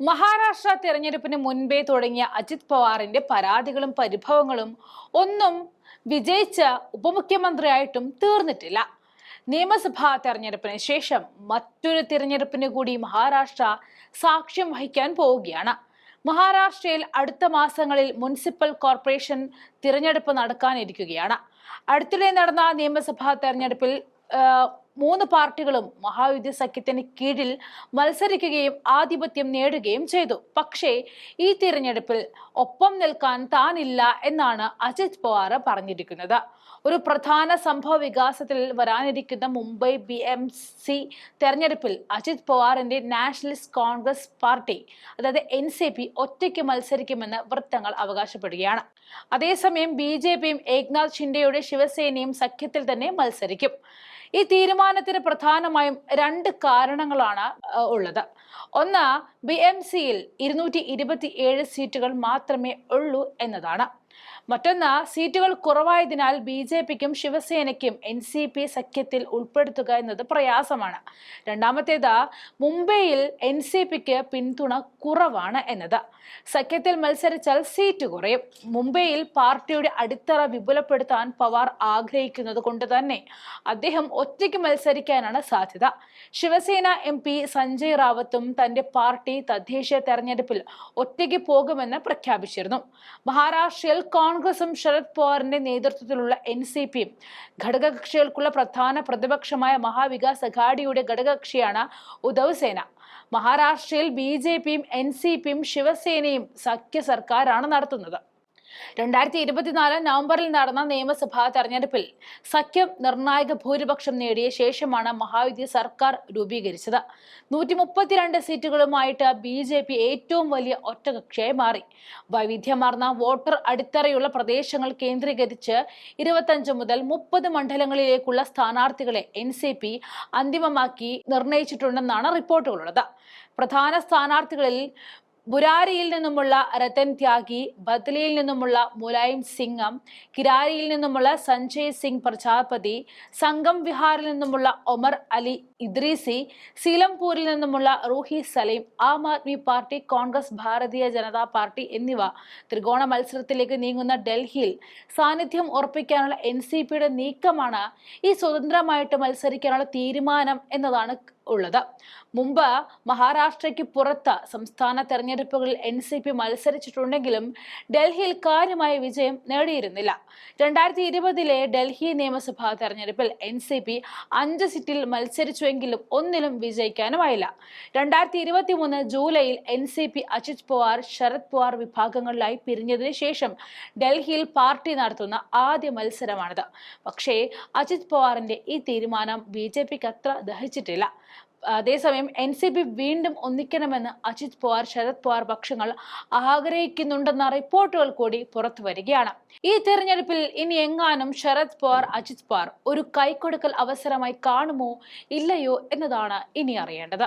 മഹാരാഷ്ട്ര തെരഞ്ഞെടുപ്പിന് മുൻപേ തുടങ്ങിയ അജിത് പവാറിന്റെ പരാതികളും പരിഭവങ്ങളും ഒന്നും വിജയിച്ച ഉപമുഖ്യമന്ത്രിയായിട്ടും തീർന്നിട്ടില്ല. നിയമസഭാ തെരഞ്ഞെടുപ്പിന് ശേഷം മറ്റൊരു തിരഞ്ഞെടുപ്പിന് കൂടി മഹാരാഷ്ട്ര സാക്ഷ്യം വഹിക്കാൻ പോവുകയാണ്. മഹാരാഷ്ട്രയിൽ അടുത്ത മാസങ്ങളിൽ മുനിസിപ്പൽ കോർപ്പറേഷൻ തിരഞ്ഞെടുപ്പ് നടക്കാനിരിക്കുകയാണ്. അടുത്തിടെ നടന്ന നിയമസഭാ തെരഞ്ഞെടുപ്പിൽ മൂന്ന് പാർട്ടികളും മഹായുദ്ധ സഖ്യത്തിന് കീഴിൽ മത്സരിക്കുകയും ആധിപത്യം നേടുകയും ചെയ്തു. പക്ഷേ ഈ തിരഞ്ഞെടുപ്പിൽ ഒപ്പം നിൽക്കാൻ താനില്ല എന്നാണ് അജിത് പവാർ പറഞ്ഞിരിക്കുന്നത്. ഒരു പ്രധാന സംഭവ വികാസത്തിൽ വരാനിരിക്കുന്ന മുംബൈ ബി എം സി തെരഞ്ഞെടുപ്പിൽ അജിത് പവാറിന്റെ നാഷണലിസ്റ്റ് കോൺഗ്രസ് പാർട്ടി അതായത് എൻ സി പി ഒറ്റയ്ക്ക് മത്സരിക്കുമെന്ന് വൃത്തങ്ങൾ അവകാശപ്പെടുകയാണ്. അതേസമയം ബി ജെ പിയും ഏക്നാഥ് ഷിൻഡെയുടെ ശിവസേനയും സഖ്യത്തിൽ തന്നെ മത്സരിക്കും. ഈ തീരുമാനത്തിന് പ്രധാനമായും രണ്ട് കാരണങ്ങളാണ് ഉള്ളത്. ഒന്ന് ബി എം സിയിൽ ഇരുന്നൂറ്റി സീറ്റുകൾ മാത്രമേ ഉള്ളൂ എന്നതാണ്. മറ്റൊന്ന് സീറ്റുകൾ കുറവായതിനാൽ ബി ജെ പിക്കും ശിവസേനയ്ക്കും എൻ സി പി സഖ്യത്തിൽ ഉൾപ്പെടുത്തുക എന്നത് പ്രയാസമാണ്. രണ്ടാമത്തേത് മുംബൈയിൽ എൻ സി പിക്ക് പിന്തുണ കുറവാണ് എന്നത്. സഖ്യത്തിൽ മത്സരിച്ചാൽ സീറ്റ് കുറയും. മുംബൈയിൽ പാർട്ടിയുടെ അടിത്തറ വിപുലപ്പെടുത്താൻ പവാർ ആഗ്രഹിക്കുന്നത് കൊണ്ട് തന്നെ അദ്ദേഹം ഒറ്റയ്ക്ക് മത്സരിക്കാനാണ് സാധ്യത. ശിവസേന എം പി സഞ്ജയ് റാവത്തും തന്റെ പാർട്ടി തദ്ദേശീയ തെരഞ്ഞെടുപ്പിൽ ഒറ്റയ്ക്ക് പോകുമെന്ന് പ്രഖ്യാപിച്ചിരുന്നു. മഹാരാഷ്ട്രയിൽ കോൺഗ്രസും ശരത് പവാറിന്റെ നേതൃത്വത്തിലുള്ള എൻ സി പിയും ഘടകകക്ഷികൾക്കുള്ള പ്രധാന പ്രതിപക്ഷമായ മഹാവികാസ് അഘാഡിയുടെ ഘടകകക്ഷിയാണ് ഉദ്ധവ് സേന. മഹാരാഷ്ട്രയിൽ ബി ജെ പിയും എൻ സി പിയും ശിവസേനയും സഖ്യ സർക്കാരാണ് നടത്തുന്നത്. രണ്ടായിരത്തി ഇരുപത്തിനാല് നവംബറിൽ നടന്ന നിയമസഭാ തെരഞ്ഞെടുപ്പിൽ സഖ്യം നിർണായക ഭൂരിപക്ഷം നേടിയ ശേഷമാണ് മഹാവിദ്യ സർക്കാർ രൂപീകരിച്ചത്. നൂറ്റി മുപ്പത്തിരണ്ട് സീറ്റുകളുമായിട്ട് ബി ജെ പി ഏറ്റവും വലിയ ഒറ്റകക്ഷിയായി മാറി. വൈവിധ്യമാർന്ന വോട്ടർ അടിത്തറയുള്ള പ്രദേശങ്ങൾ കേന്ദ്രീകരിച്ച് ഇരുപത്തഞ്ച് മുതൽ മുപ്പത് മണ്ഡലങ്ങളിലേക്കുള്ള സ്ഥാനാർത്ഥികളെ എൻ സി പി അന്തിമമാക്കി നിർണയിച്ചിട്ടുണ്ടെന്നാണ് റിപ്പോർട്ടുകളുള്ളത്. പ്രധാന സ്ഥാനാർത്ഥികളിൽ ബുരാരിയിൽ നിന്നുമുള്ള രത്തൻ ത്യാഗി ബദ്ലിയിൽ നിന്നുമുള്ള മുലായം സിംഗം കിരാരിയിൽ നിന്നുമുള്ള സഞ്ജയ് സിംഗ് പ്രജാപതി സംഗം വിഹാറിൽ നിന്നുമുള്ള ഒമർ അലി ഇദ്രീസി സീലംപൂരിൽ നിന്നുമുള്ള Roohi Saleem Aam Aadmi party Congress Bharatiya Janata party എന്നിവ ത്രികോണ മത്സരത്തിലേക്ക് നീങ്ങുന്ന ഡൽഹിയിൽ സാന്നിധ്യം ഉറപ്പിക്കാനുള്ള എൻ നീക്കമാണ് ഈ സ്വതന്ത്രമായിട്ട് മത്സരിക്കാനുള്ള തീരുമാനം എന്നതാണ് ഉള്ളത്. മുമ്പ് മഹാരാഷ്ട്രയ്ക്ക് പുറത്ത് സംസ്ഥാന തെരഞ്ഞെടുപ്പുകളിൽ എൻ സി പി മത്സരിച്ചിട്ടുണ്ടെങ്കിലും ഡൽഹിയിൽ കാര്യമായ വിജയം നേടിയിരുന്നില്ല. രണ്ടായിരത്തി ഇരുപതിലെ ഡൽഹി നിയമസഭാ തെരഞ്ഞെടുപ്പിൽ എൻ സി പി അഞ്ച് സീറ്റിൽ മത്സരിച്ചുവെങ്കിലും ഒന്നിലും വിജയിക്കാനുമായില്ല. രണ്ടായിരത്തി ഇരുപത്തി മൂന്ന് ജൂലൈയിൽ N C P Ajit Pawar Sharad Pawar വിഭാഗങ്ങളിലായി പിരിഞ്ഞതിന് ശേഷം ഡൽഹിയിൽ പാർട്ടി നടത്തുന്ന ആദ്യ മത്സരമാണിത്. പക്ഷേ അജിത് പവാറിന്റെ ഈ തീരുമാനം ബി ജെ പിക്ക് അത്ര ദഹിച്ചിട്ടില്ല. അതേസമയം എൻ സി പി വീണ്ടും ഒന്നിക്കണമെന്ന് അജിത് പവാർ ശരത് പവാർ പക്ഷങ്ങൾ ആഗ്രഹിക്കുന്നുണ്ടെന്ന റിപ്പോർട്ടുകൾ കൂടി പുറത്തു വരികയാണ്. ഈ തെരഞ്ഞെടുപ്പിൽ ഇനി എങ്ങാനും ശരത് പവാർ അജിത് പവാർ ഒരു കൈക്കൊടുക്കൽ അവസരമായി കാണുമോ ഇല്ലയോ എന്നതാണ് ഇനി അറിയേണ്ടത്.